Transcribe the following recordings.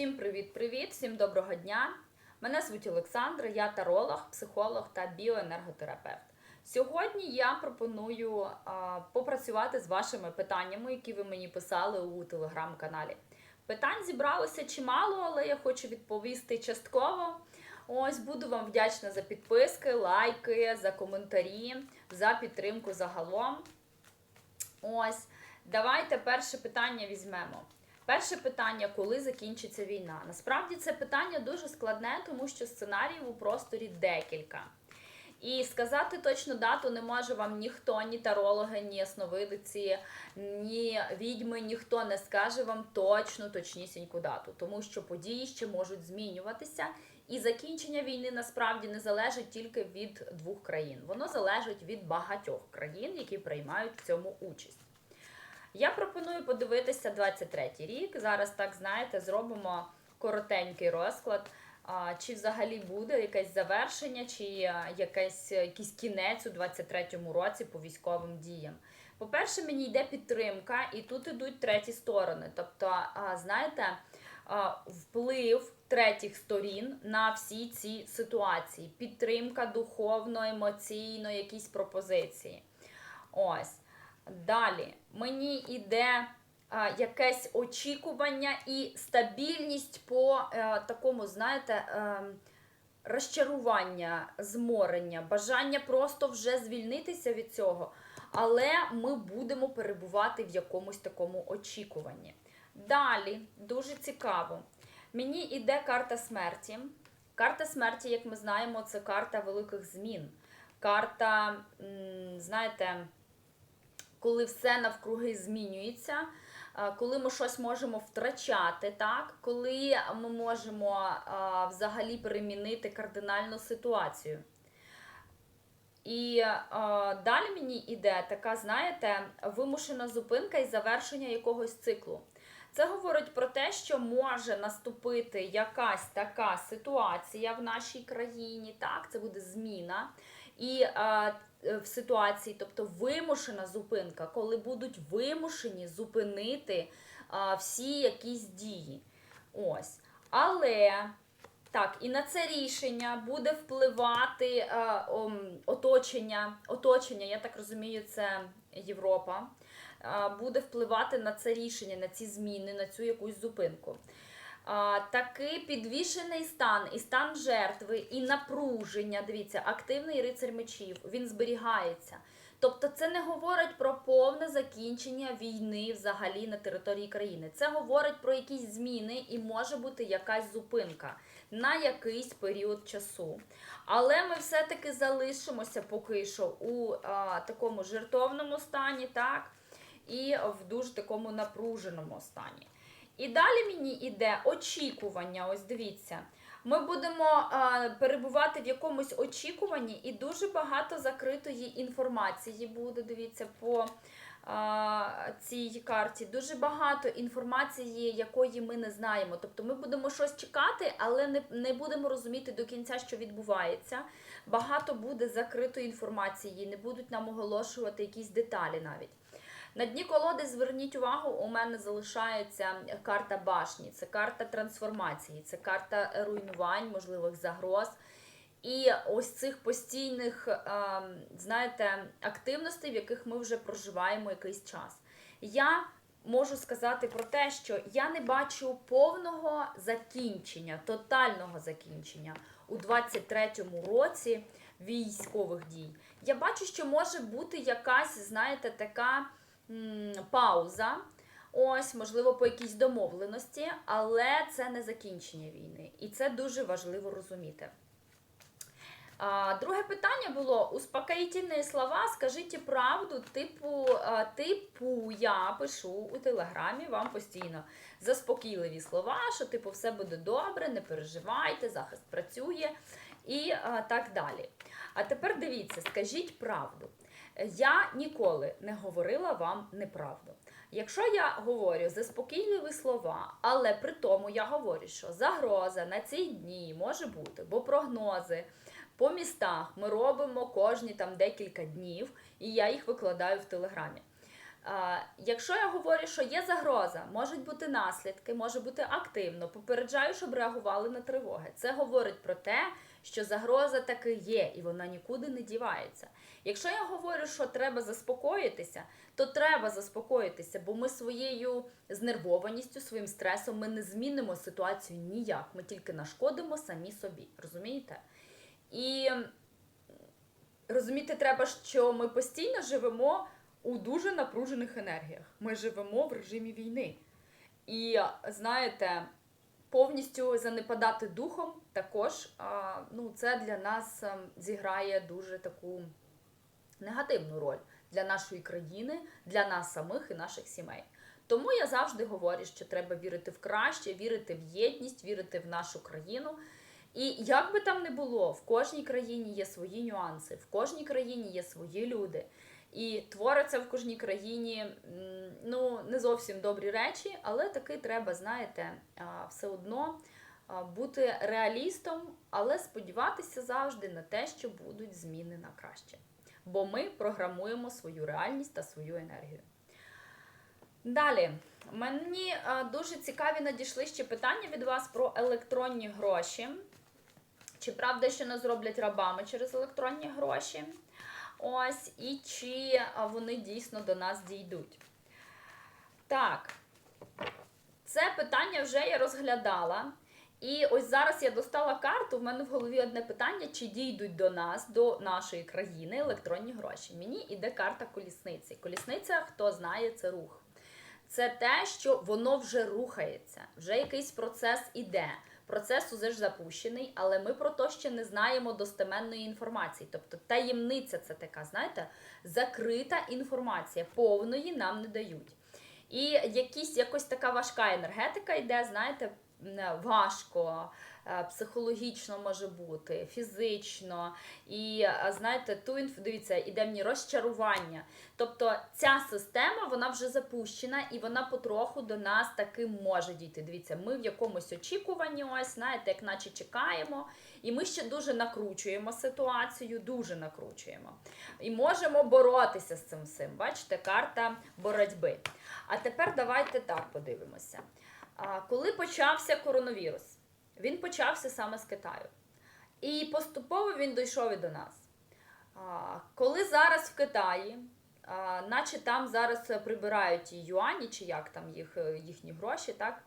Всім привіт-привіт, всім доброго дня. Мене звуть Олександра, я таролог, психолог та біоенерготерапевт. Сьогодні я пропоную а, попрацювати з вашими питаннями, які ви мені писали у телеграм-каналі. Питань зібралося чимало, але я хочу відповісти частково. Ось буду вам вдячна за підписки, лайки, за коментарі, за підтримку загалом. Ось, давайте перше питання візьмемо. Перше питання, коли закінчиться війна? Насправді це питання дуже складне, тому що сценаріїв у просторі декілька. І сказати точну дату не може вам ніхто, ні тарологи, ні ясновидиці, ні відьми, ніхто не скаже вам точну, точнісіньку дату, тому що події ще можуть змінюватися, і закінчення війни насправді не залежить тільки від двох країн. Воно залежить від багатьох країн, які приймають в цьому участь. Я пропоную подивитися 23-й рік. Зараз, так знаєте, зробимо коротенький розклад. Чи взагалі буде якесь завершення, чи якесь, якийсь кінець у 23-му році по військовим діям? По-перше, мені йде підтримка, і тут ідуть треті сторони. Тобто, знаєте, вплив третіх сторін на всі ці ситуації. Підтримка духовно, емоційно, якісь пропозиції. Ось. Далі мені йде а, якесь очікування і стабільність по е, такому, знаєте, е, розчарування, зморення, бажання просто вже звільнитися від цього, але ми будемо перебувати в якомусь такому очікуванні. Далі, дуже цікаво. Мені йде карта смерті. Карта смерті, як ми знаємо, це карта великих змін. Карта, знаєте, коли все навкруги змінюється, коли ми щось можемо втрачати, так? коли ми можемо взагалі перемінити кардинальну ситуацію. І а, далі мені йде така, знаєте, вимушена зупинка і завершення якогось циклу. Це говорить про те, що може наступити якась така ситуація в нашій країні, так, це буде зміна. І а, е, в ситуації, тобто вимушена зупинка, коли будуть вимушені зупинити а, всі якісь дії. Ось. Але так, і на це рішення буде впливати а, ом, оточення, оточення, я так розумію, це Європа. Буде впливати на це рішення, на ці зміни, на цю якусь зупинку. А, Такий підвішений стан і стан жертви, і напруження. Дивіться, активний рицар мечів, він зберігається. Тобто, це не говорить про повне закінчення війни взагалі на території країни. Це говорить про якісь зміни і може бути якась зупинка на якийсь період часу. Але ми все-таки залишимося поки що у а, такому жертовному стані, так, і в дуже такому напруженому стані. І далі мені йде очікування. Ось дивіться. Ми будемо а, перебувати в якомусь очікуванні, і дуже багато закритої інформації буде. Дивіться, по а, цій карті. Дуже багато інформації, якої ми не знаємо. Тобто ми будемо щось чекати, але не, не будемо розуміти до кінця, що відбувається. Багато буде закритої інформації, не будуть нам оголошувати якісь деталі навіть. На дні колоди зверніть увагу, у мене залишається карта башні, це карта трансформації, це карта руйнувань, можливих загроз. І ось цих постійних, ем, знаєте, активностей, в яких ми вже проживаємо якийсь час. Я можу сказати про те, що я не бачу повного закінчення, тотального закінчення у 23-му році військових дій. Я бачу, що може бути якась, знаєте, така пауза. Ось, можливо, по якійсь домовленості, але це не закінчення війни. І це дуже важливо розуміти. Друге питання було успокоїтельні слова, скажіть правду, типу, типу, я пишу у телеграмі вам постійно заспокійливі слова, що типу все буде добре, не переживайте, захист працює і так далі. А тепер дивіться, скажіть правду. Я ніколи не говорила вам неправду. Якщо я говорю заспокійливі слова, але при тому я говорю, що загроза на ці дні може бути, бо прогнози по містах ми робимо кожні там декілька днів, і я їх викладаю в телеграмі. Якщо я говорю, що є загроза, можуть бути наслідки, може бути активно, попереджаю, щоб реагували на тривоги. Це говорить про те, що загроза таки є, і вона нікуди не дівається. Якщо я говорю, що треба заспокоїтися, то треба заспокоїтися, бо ми своєю знервованістю, своїм стресом ми не змінимо ситуацію ніяк. Ми тільки нашкодимо самі собі. Розумієте? І розуміти треба, що ми постійно живемо у дуже напружених енергіях. Ми живемо в режимі війни. І знаєте, повністю занепадати духом також ну, це для нас ем, зіграє дуже таку негативну роль для нашої країни, для нас самих і наших сімей. Тому я завжди говорю, що треба вірити в краще, вірити в єдність, вірити в нашу країну. І як би там не було, в кожній країні є свої нюанси, в кожній країні є свої люди. І творяться в кожній країні ну, не зовсім добрі речі, але таки треба, знаєте, все одно бути реалістом, але сподіватися завжди на те, що будуть зміни на краще. Бо ми програмуємо свою реальність та свою енергію. Далі, мені дуже цікаві надійшли ще питання від вас про електронні гроші. Чи правда, що нас зроблять рабами через електронні гроші? Ось, і чи вони дійсно до нас дійдуть. Так, це питання вже я розглядала. І ось зараз я достала карту. В мене в голові одне питання: чи дійдуть до нас, до нашої країни електронні гроші? Мені іде карта колісниці. Колісниця, хто знає, це рух. Це те, що воно вже рухається, вже якийсь процес іде. Процес уже ж запущений, але ми про то ще не знаємо достеменної інформації. Тобто таємниця це така, знаєте, закрита інформація, повної нам не дають. І якісь, якось така важка енергетика йде, знаєте, важко, психологічно може бути, фізично. І е, знаєте, ту інф... дивіться, іде мені розчарування. Тобто ця система вона вже запущена і вона потроху до нас таки може дійти. Дивіться, ми в якомусь очікуванні, ось знаєте, як наче чекаємо, і ми ще дуже накручуємо ситуацію, дуже накручуємо. І можемо боротися з цим всім. Бачите, карта боротьби. А тепер давайте так подивимося. Коли почався коронавірус, він почався саме з Китаю. І поступово він дійшов і до нас. Коли зараз в Китаї, наче там зараз прибирають юані, чи як там їх, їхні гроші, так?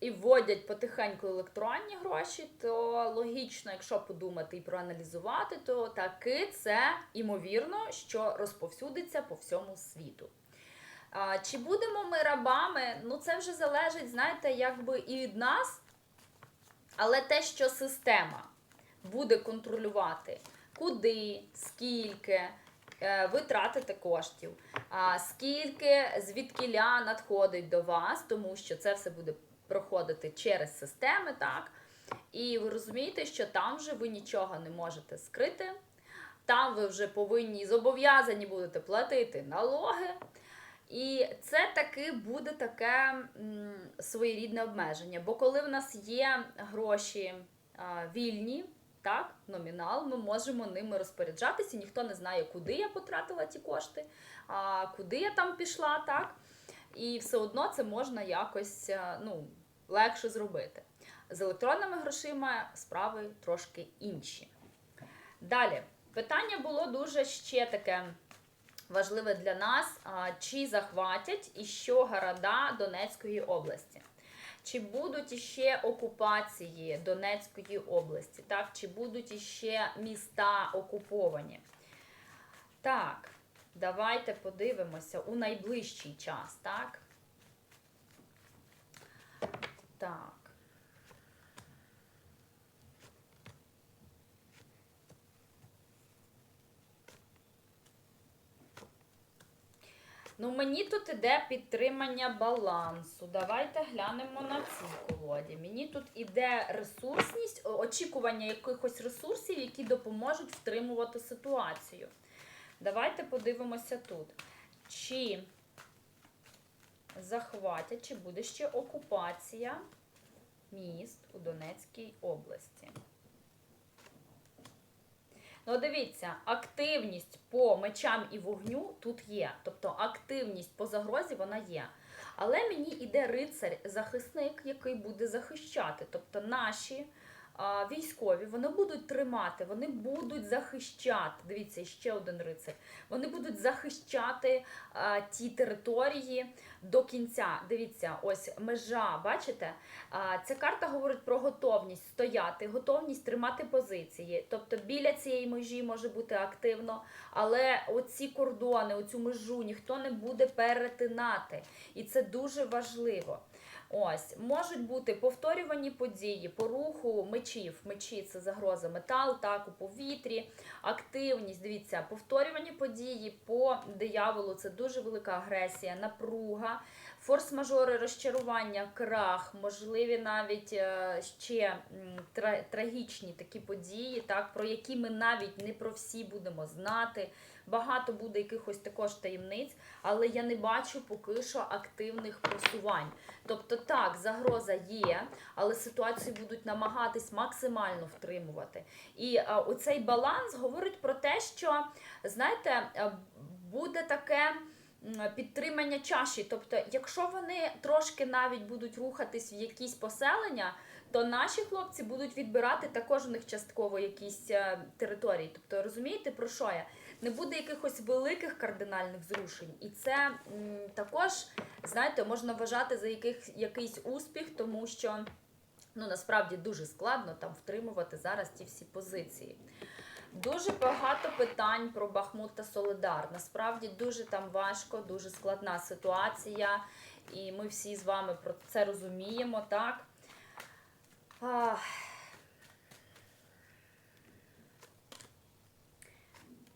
І вводять потихеньку електронні гроші, то логічно, якщо подумати і проаналізувати, то таки це імовірно, що розповсюдиться по всьому світу. Чи будемо ми рабами? Ну, це вже залежить, знаєте, якби і від нас, але те, що система буде контролювати, куди, скільки е, ви тратите коштів, скільки звідкіля надходить до вас, тому що це все буде проходити через системи, так? І ви розумієте, що там вже ви нічого не можете скрити. Там ви вже повинні зобов'язані будете платити налоги. І це таки буде таке своєрідне обмеження. Бо коли в нас є гроші вільні, так, номінал, ми можемо ними розпоряджатися. Ніхто не знає, куди я потратила ті кошти, куди я там пішла, так. І все одно це можна якось ну, легше зробити. З електронними грошима справи трошки інші. Далі, питання було дуже ще таке важливе для нас, чи захватять і що города Донецької області. Чи будуть іще окупації Донецької області, так? Чи будуть іще міста окуповані? Так, давайте подивимося у найближчий час, так? Так. Ну, мені тут іде підтримання балансу. Давайте глянемо на цій колоді. Мені тут іде ресурсність, очікування якихось ресурсів, які допоможуть втримувати ситуацію. Давайте подивимося тут. Чи захватять, чи буде ще окупація міст у Донецькій області. Ну, дивіться, активність по мечам і вогню тут є. Тобто активність по загрозі вона є. Але мені йде рицар-захисник, який буде захищати. Тобто наші військові вони будуть тримати, вони будуть захищати. Дивіться, ще один рицар. Вони будуть захищати а, ті території до кінця. Дивіться, ось межа, бачите? А, Ця карта говорить про готовність стояти, готовність тримати позиції. Тобто біля цієї межі може бути активно, але оці кордони, оцю межу ніхто не буде перетинати. І це дуже важливо. Ось можуть бути повторювані події по руху мечів. Мечі це загроза метал, так у повітрі, активність. Дивіться, повторювані події по дияволу це дуже велика агресія, напруга, форс-мажори, розчарування, крах, можливі навіть е, ще трагічні такі події, так про які ми навіть не про всі будемо знати. Багато буде якихось також таємниць, але я не бачу поки що активних просувань. Тобто, так, загроза є, але ситуацію будуть намагатись максимально втримувати. І а, оцей баланс говорить про те, що знаєте, буде таке. Підтримання чаші, тобто, якщо вони трошки навіть будуть рухатись в якісь поселення, то наші хлопці будуть відбирати також у них частково якісь е, території. Тобто, розумієте про що я? Не буде якихось великих кардинальних зрушень, і це м, також, знаєте, можна вважати за яких, якийсь успіх, тому що ну насправді дуже складно там втримувати зараз ті всі позиції. Дуже багато питань про Бахмут та Солидар. Насправді дуже там важко, дуже складна ситуація, і ми всі з вами про це розуміємо, так?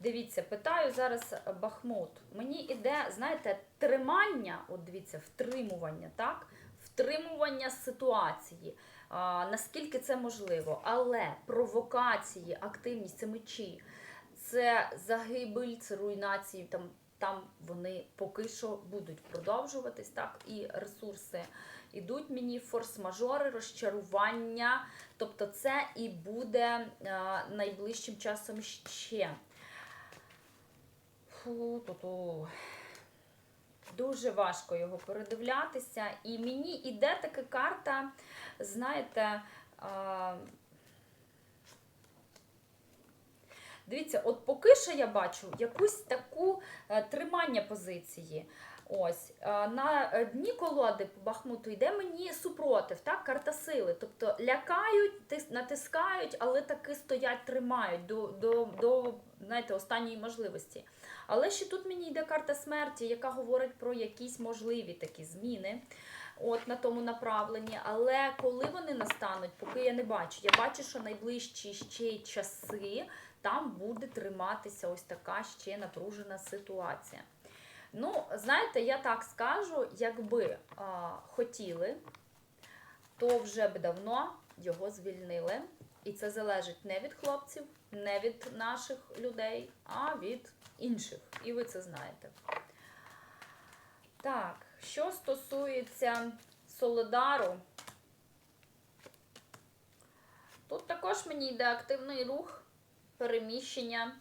Дивіться, питаю зараз Бахмут. Мені іде, знаєте, тримання, от дивіться, втримування, так? Втримування ситуації. А, наскільки це можливо? Але провокації, активність це мечі, це загибель, це руйнації. Там, там вони поки що будуть продовжуватись, так, і ресурси ідуть мені форс-мажори, розчарування. Тобто це і буде а, найближчим часом ще. Фу-ту-ту. Дуже важко його передивлятися. І мені іде така карта, знаєте. А... Дивіться, от поки що я бачу якусь таку е, тримання позиції. Ось е, на е, дні колоди по Бахмуту йде мені супротив, так, карта сили. Тобто лякають, тис- натискають, але таки стоять, тримають до, до, до знаєте, останньої можливості. Але ще тут мені йде карта смерті, яка говорить про якісь можливі такі зміни от на тому направленні. Але коли вони настануть, поки я не бачу. Я бачу, що найближчі ще й часи там буде триматися ось така ще напружена ситуація. Ну, знаєте, я так скажу, якби а, хотіли, то вже б давно його звільнили. І це залежить не від хлопців, не від наших людей, а від інших. І ви це знаєте. Так, що стосується Солидару, тут також мені йде активний рух, переміщення,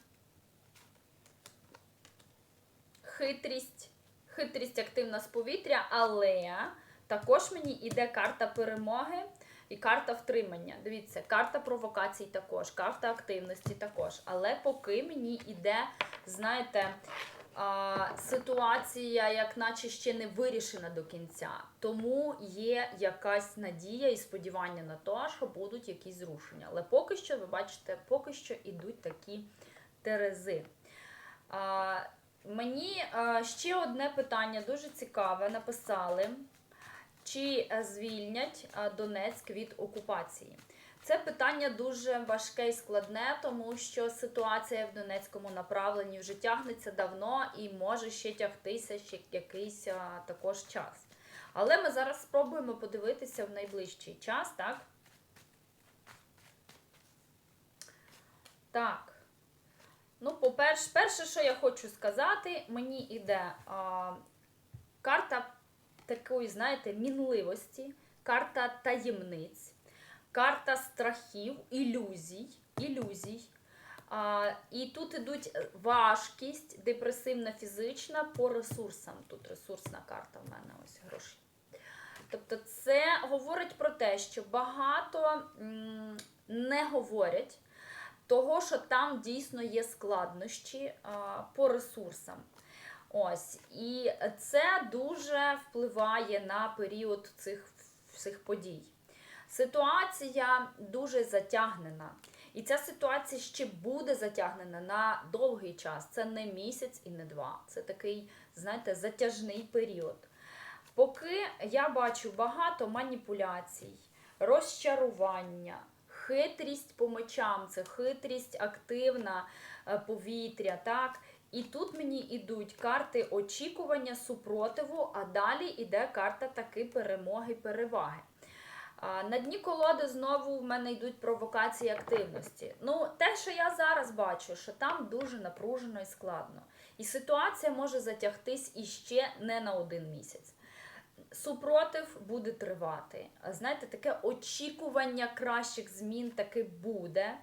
хитрість, хитрість активна з повітря, але також мені йде карта перемоги і карта втримання. Дивіться, карта провокацій також, карта активності також. Але поки мені йде, знаєте, а, ситуація, як наче ще не вирішена до кінця. Тому є якась надія і сподівання на те, що будуть якісь зрушення. Але поки що, ви бачите, поки що йдуть такі терези. А, мені ще одне питання дуже цікаве написали. Чи е, звільнять Донецьк від окупації? Це питання дуже важке і складне, тому що ситуація в Донецькому направленні вже тягнеться давно і може ще тягтися ще якийсь також час. Але ми зараз спробуємо подивитися в найближчий час, так? Так. Ну, по-перше, перше, що я хочу сказати, мені іде а, карта такої, знаєте, мінливості, карта таємниць, карта страхів, ілюзій, ілюзій. А, і тут ідуть важкість, депресивна фізична по ресурсам. Тут ресурсна карта в мене ось гроші. Тобто, це говорить про те, що багато не говорять того, що там дійсно є складнощі по ресурсам. Ось, і це дуже впливає на період цих всіх подій. Ситуація дуже затягнена. І ця ситуація ще буде затягнена на довгий час. Це не місяць і не два. Це такий, знаєте, затяжний період. Поки я бачу багато маніпуляцій, розчарування, хитрість по мечам, це хитрість активна е, повітря, так? І тут мені йдуть карти очікування, супротиву, а далі йде карта таки перемоги, переваги. На дні колоди знову в мене йдуть провокації активності. Ну, те, що я зараз бачу, що там дуже напружено і складно. І ситуація може затягтись іще не на один місяць. Супротив буде тривати. Знаєте, таке очікування кращих змін таки буде.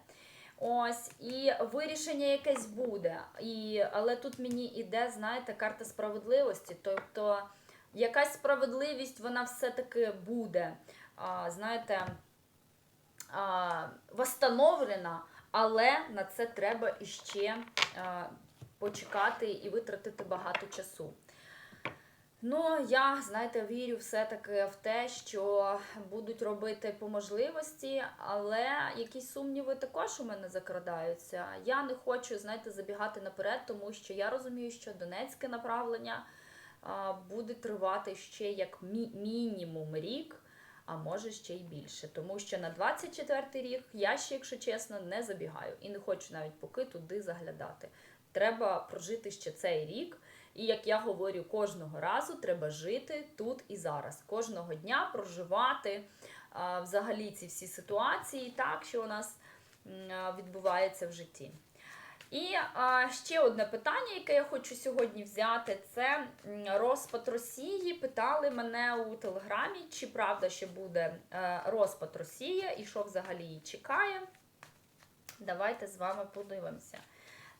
Ось, і вирішення якесь буде. І, але тут мені іде, знаєте, карта справедливості. Тобто якась справедливість, вона все-таки буде, знаєте, восстановлена, але на це треба іще почекати і витратити багато часу. Ну, я, знаєте, вірю все-таки в те, що будуть робити по можливості, але якісь сумніви також у мене закрадаються. Я не хочу, знаєте, забігати наперед, тому що я розумію, що донецьке направлення буде тривати ще як мі- мінімум рік, а може ще й більше. Тому що на 24-й рік я ще, якщо чесно, не забігаю і не хочу навіть поки туди заглядати. Треба прожити ще цей рік. І як я говорю кожного разу, треба жити тут і зараз. Кожного дня проживати а, взагалі ці всі ситуації так, що у нас відбувається в житті. І а, ще одне питання, яке я хочу сьогодні взяти, це розпад Росії. Питали мене у телеграмі, чи правда, що буде е, розпад Росії і що взагалі її чекає. Давайте з вами подивимося,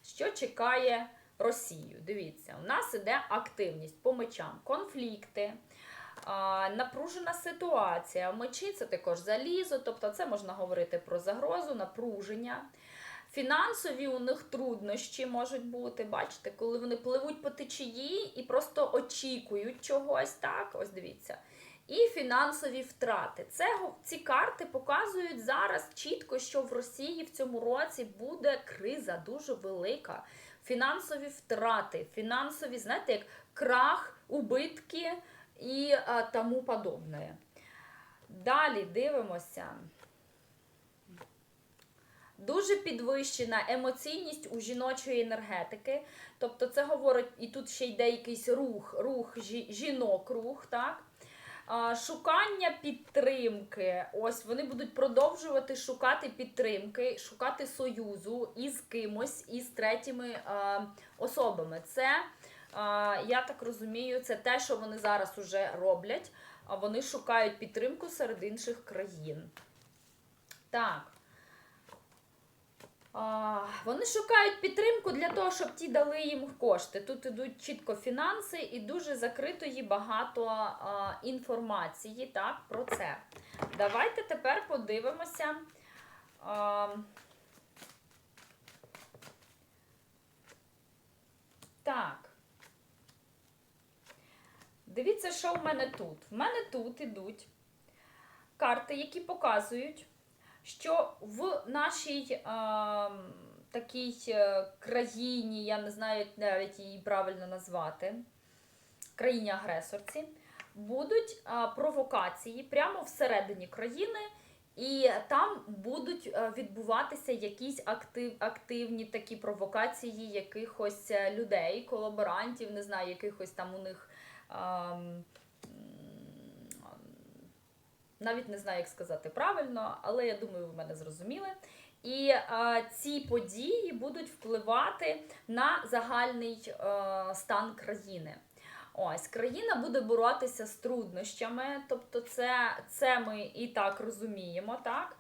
що чекає Росію. Дивіться, у нас іде активність по мечам, конфлікти. Напружена ситуація. Мечі це також залізо, тобто це можна говорити про загрозу, напруження. Фінансові у них труднощі можуть бути, бачите, коли вони пливуть по течії і просто очікують чогось, так, ось дивіться. І фінансові втрати. Це ці карти показують зараз чітко, що в Росії в цьому році буде криза дуже велика. Фінансові втрати, фінансові, знаєте, як крах, убитки і а, тому подобне. Далі дивимося. Дуже підвищена емоційність у жіночої енергетики. Тобто, це говорить, і тут ще йде якийсь рух, рух жінок, рух, так? Шукання підтримки. Ось вони будуть продовжувати шукати підтримки, шукати союзу із кимось, із третіми особами. Це, я так розумію, це те, що вони зараз уже роблять. Вони шукають підтримку серед інших країн. Так. Вони шукають підтримку для того, щоб ті дали їм кошти. Тут ідуть чітко фінанси і дуже закритої багато інформації так, про це. Давайте тепер подивимося. Так. Дивіться, що в мене тут. В мене тут ідуть карти, які показують що в нашій е, такій е, країні, я не знаю навіть її правильно назвати, країні-агресорці, будуть е, провокації прямо всередині країни, і там будуть е, відбуватися якісь актив, активні такі провокації якихось е, людей, колаборантів, не знаю, якихось там у них. ем, навіть не знаю, як сказати правильно, але я думаю, ви мене зрозуміли. І е, ці події будуть впливати на загальний е, стан країни. Ось країна буде боротися з труднощами, тобто це, це ми і так розуміємо, так?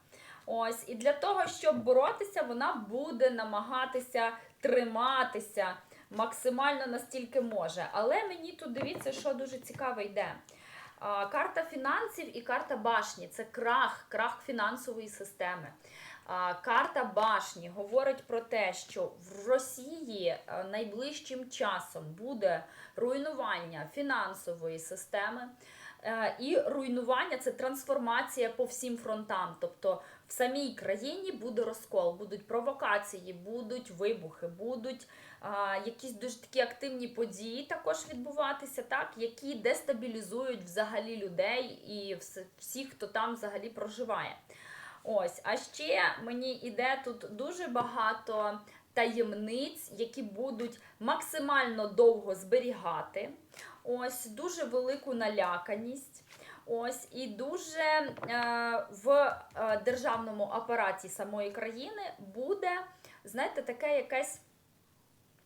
Ось, і для того, щоб боротися, вона буде намагатися триматися максимально настільки може. Але мені тут дивіться, що дуже цікаво йде. Карта фінансів і карта башні це крах, крах фінансової системи. Карта башні говорить про те, що в Росії е, найближчим часом буде руйнування фінансової системи. Е, І руйнування це трансформація по всім фронтам. Тобто в самій країні буде розкол, будуть провокації, будуть вибухи, будуть а, якісь дуже такі активні події також відбуватися, так, які дестабілізують взагалі людей і вс- всіх, хто там взагалі проживає. Ось, а ще мені іде тут дуже багато таємниць, які будуть максимально довго зберігати. Ось дуже велику наляканість. Ось і дуже е, в е, державному апараті самої країни буде, знаєте, таке якесь,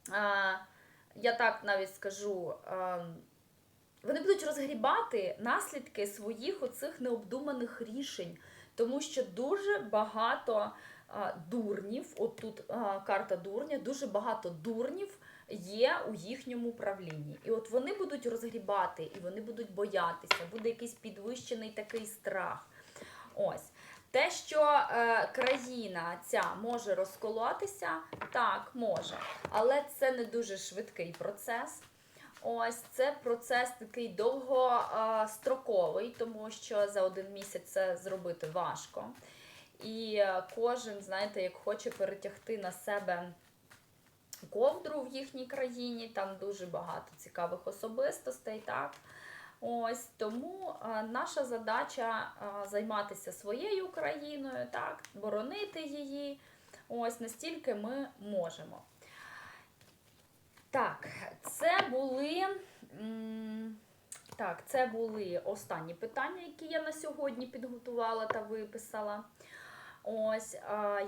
е, я так навіть скажу, е, вони будуть розгрібати наслідки своїх оцих необдуманих рішень, тому що дуже багато е, дурнів, от тут е, карта дурня, дуже багато дурнів є у їхньому правлінні. І от вони будуть розгрібати, і вони будуть боятися, буде якийсь підвищений такий страх. Ось. Те, що е, країна ця може розколотися, так, може. Але це не дуже швидкий процес. Ось це процес такий довгостроковий, тому що за один місяць це зробити важко. І е, кожен, знаєте, як хоче перетягти на себе ковдру в їхній країні, там дуже багато цікавих особистостей, так. Ось тому е, наша задача е, займатися своєю країною, так, боронити її. Ось настільки ми можемо. Так, це були. Так, це були останні питання, які я на сьогодні підготувала та виписала. Ось,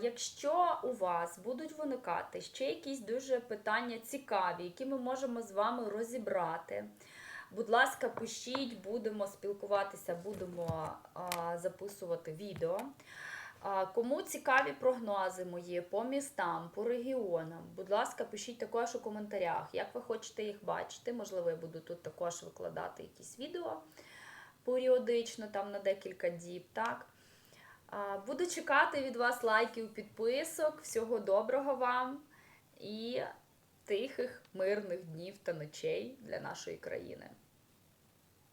якщо у вас будуть виникати ще якісь дуже питання цікаві, які ми можемо з вами розібрати. Будь ласка, пишіть, будемо спілкуватися, будемо записувати відео. Кому цікаві прогнози мої по містам, по регіонам, будь ласка, пишіть також у коментарях, як ви хочете їх бачити. Можливо, я буду тут також викладати якісь відео періодично, там на декілька діб. так. Буду чекати від вас лайків, підписок. Всього доброго вам і тихих, мирних днів та ночей для нашої країни.